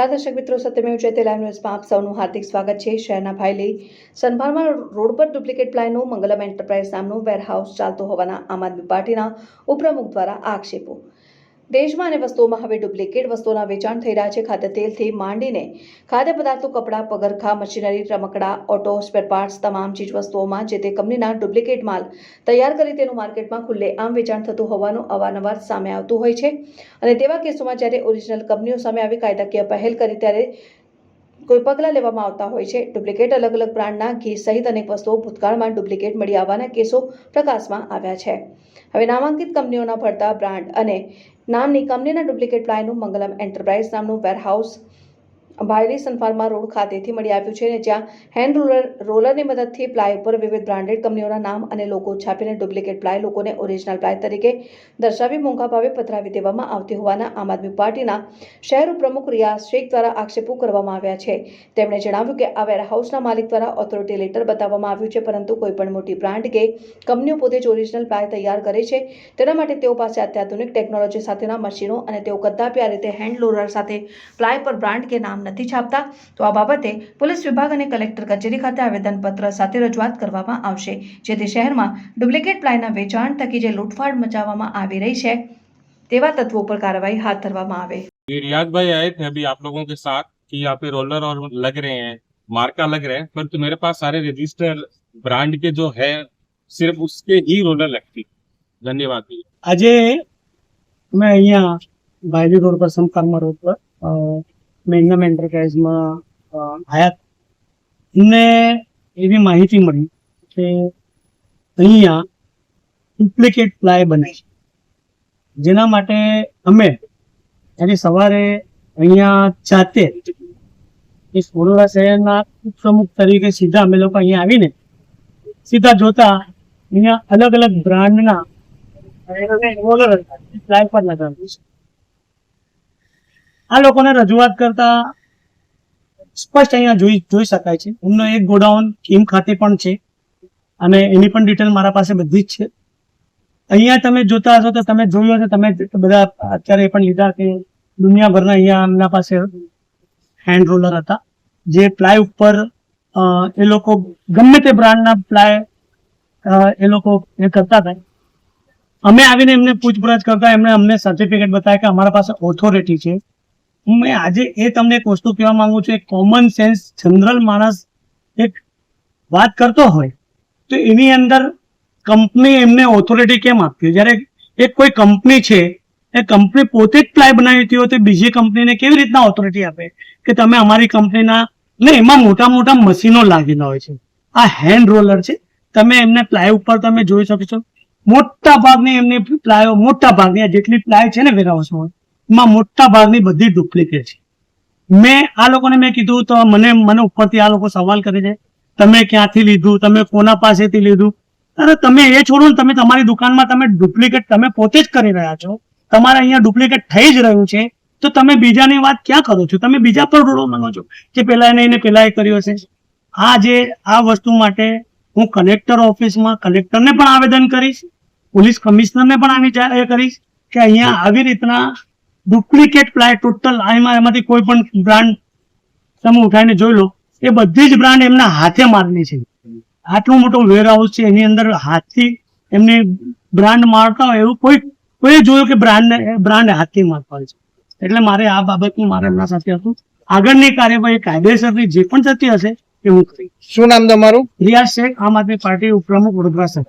દર્શક મિત્રો સત્યમેવ જયતે લાઈવ ન્યૂઝમાં આપ સૌનું હાર્દિક સ્વાગત છે શહેરના ભાઈલી સંભાળમાં રોડ પર ડુપ્લિકેટ પ્લાયનું મંગલમ એન્ટરપ્રાઇઝ નામનું વેરહાઉસ ચાલતું હોવાના આમ આદમી પાર્ટીના ઉપપ્રમુખ દ્વારા આક્ષેપો દેશમાં અને વસ્તુઓમાં હવે ડુપ્લિકેટ વસ્તુઓના વેચાણ થઈ રહ્યા છે. ખાદ્ય તેલથી માંડીને ખાદ્ય પદાર્થો, કપડાં, પગરખા, મશીનરી, રમકડા, ઓટો સ્પેર તમામ ચીજ વસ્તુઓમાં જે તે કંપનીના ડુપ્લિકેટ માલ તૈયાર કરી તેનું માર્કેટમાં ખુલ્લે આમ વેચાણ થતું હોવાનું અવારનવાર સામે આવતું હોય છે. અને તેવા કેસોમાં જ્યારે ઓરિજિનલ કંપનીઓ સામે આવી કાયદાકીય પહેલ કરી ત્યારે કોઈ પગલાં લેવામાં આવતા હોય છે. ડુપ્લિકેટ અલગ અલગ બ્રાન્ડના ઘી સહિત અનેક વસ્તુઓ ભૂતકાળમાં ડુપ્લિકેટ મળી આવવાના કેસો પ્રકાશમાં આવ્યા છે. હવે નામાંકિત કંપનીઓના ભરતા બ્રાન્ડ અને નામની કંપનીના ડુપ્લિકેટ પ્લાયનું મંગલમ એન્ટરપ્રાઇઝ નામનું warehouse Bhayli Sun Pharma road ખાતેથી મળી આવ્યું છે અને જ્યાં હેન્ડ રોલર, રોલરની મદદથી પ્લાય ઉપર વિવિધ બ્રાન્ડેડ કંપનીઓના નામ અને લોકો છાપીને ડુપ્લિકેટ પ્લાય લોકોને ઓરિજિનલ પ્લાય તરીકે દર્શાવી મોંઘા ભાવે પધરાવી દેવામાં આવતી હોવાના આમ આદમી પાર્ટીના શહેર પ્રમુખ રિયાઝ શેખ દ્વારા આક્ષેપો કરવામાં આવ્યા છે. તેમણે જણાવ્યું કે આ વેરહાઉસના માલિક દ્વારા ઓથોરિટી લેટર બતાવવામાં આવ્યું છે, પરંતુ કોઈપણ મોટી બ્રાન્ડ કે કંપનીઓ પોતે જ ઓરિજિનલ પ્લાય તૈયાર કરે છે. તેના માટે તેઓ પાસે અત્યાધુનિક ટેકનોલોજી સાથેના મશીનો અને તેઓ કદાપી રીતે હેન્ડ રોલર સાથે પ્લાય પર બ્રાન્ડ કે નામ નથી છાપતા તો આ બાબતે પોલીસ વિભાગ અને કલેક્ટર કચેરી ખાતે આવેદનપત્ર સાથે રજૂઆત કરવામાં આવશે જેથી શહેરમાં ડુપ્લિકેટ પ્લાયના વેચાણ થકી જે લૂંટફાટ મચાવવામાં આવી રહી છે તેવા તત્વો પર કાર્યવાહી હાથ ધરવામાં આવે ये रियाज भाई आए थे अभी आप लोगों के साथ कि यहाँ पे रोलर और लग रहे हैं मार्का लग रहे हैं परंतु मेरे पास सारे रजिस्टर ब्रांड के जो है सिर्फ उसके ही रोलर लगती धन्यवाद भैया આજે મેં અહીંયા બાયલી રોડ પર સંપાર્મા રોડ પર અ, મેંગમ એન્ટરપ્રાઇઝમાં આવ્યા એમને એવી માહિતી મળી કે અહીંયા ડુપ્લિકેટ પ્લાય બને છે. જેના માટે અમે આજે સવારે અહીંયા જાતે એ સોરડા શહેરના ઉપપ્રમુખ તરીકે સીધા અમે લોકો અહીંયા આવીને સીધા જોતા અહીંયા અલગ અલગ બ્રાન્ડના પ્લાય પર લગાવ્યું છે. આ લોકોને રજૂઆત કરતા સ્પષ્ટ અહીંયા જોઈ જોઈ શકાય છે. એમનો એક ગોડાઉન કીમ ખાતે પણ છે અને એની પણ ડિટેલ મારા પાસે બધી જ છે. અહીંયા તમે જોતા હશો તો તમે જોયું હશે, તમે બધા અત્યારે એ પણ લીધા કે દુનિયાભરના અહીંયા એમના પાસે હેન્ડ રોલર હતા, જે પ્લાય ઉપર એ લોકો ગમે તે બ્રાન્ડના પ્લાય એ લોકો એ કરતા હતા. અમે આવીને એમને પૂછપરછ કરતા, એમણે અમને સર્ટિફિકેટ બતાવ્યા કે અમારા પાસે ઓથોરિટી છે. મેં આજે એ તમને એક વસ્તુ કહેવા માંગુ છું, એક કોમન સેન્સ જનરલ માણસ એક વાત કરતો હોય, તો એની અંદર કંપની એમને ઓથોરિટી કેમ આપતી જ્યારે એક કોઈ કંપની છે, એ કંપની પોતે જ પ્લાય બનાવી હોય તો બીજી કંપનીને કેવી રીતના ઓથોરિટી આપે? કે તમે અમારી કંપનીના ને એમાં મોટા મોટા મશીનો લાગેલા હોય છે. આ હેન્ડ રોલર છે. તમે એમને પ્લાય ઉપર તમે જોઈ શકો છો. મોટા ભાગની એમની પ્લાયો, મોટા ભાગની જેટલી પ્લાય છે ને વેરહાઉસમાં એમાં મોટા ભાગની બધી ડુપ્લિકેટ છે. મેં આ લોકોને મેં કીધું, તો મને મને ઉપરથી આ લોકો સવાલ કરે છે. તમે ક્યાંથી લીધું? તમે કોના પાસેથી લીધું? અરે તમે એ છોડો ને, તમે તમારી દુકાનમાં તમે ડુપ્લિકેટ તમે પોતે જ કરી રહ્યા છો. તમારે અહીંયા ડુપ્લિકેટ થઈ જ રહ્યું છે. તો તમે બીજાની વાત ક્યાં કરો છો? તમે બીજા પર રોડો માંગો છો કે પેલા એને એને પેલા એ કર્યો હશે? આ જે, આ વસ્તુ માટે હું કલેક્ટર ઓફિસમાં કલેક્ટરને પણ આવેદન કરીશ. પોલીસ કમિશનરને પણ આની કરીશ કે અહીંયા આવી રીતના ડુપ્લિકેટ પ્લાય ટોટલ આમાં એમાંથી કોઈ પણ બ્રાન્ડ તમે ઉઠાઈને જોઈ લો એ બધી જ બ્રાન્ડ એમના હાથે મારેલી છે. આટલું મોટું વેરહાઉસ છે એની અંદર હાથથી એમની બ્રાન્ડ મારતા હોય એવું કોઈ કોઈ જોયું કે બ્રાન્ડ બ્રાન્ડ હાથથી મારતા હોય છે. એટલે મારે આ બાબતનું મારે એમના સાથે હતું. આગળની કાર્યવાહી કાયદેસરની જે પણ થતી હશે એ હું કરીશ. શું નામ તમારું? રિયાઝ શેખ આમ આદમી પાર્ટી ઉપપ્રમુખ વડોદરા શહેર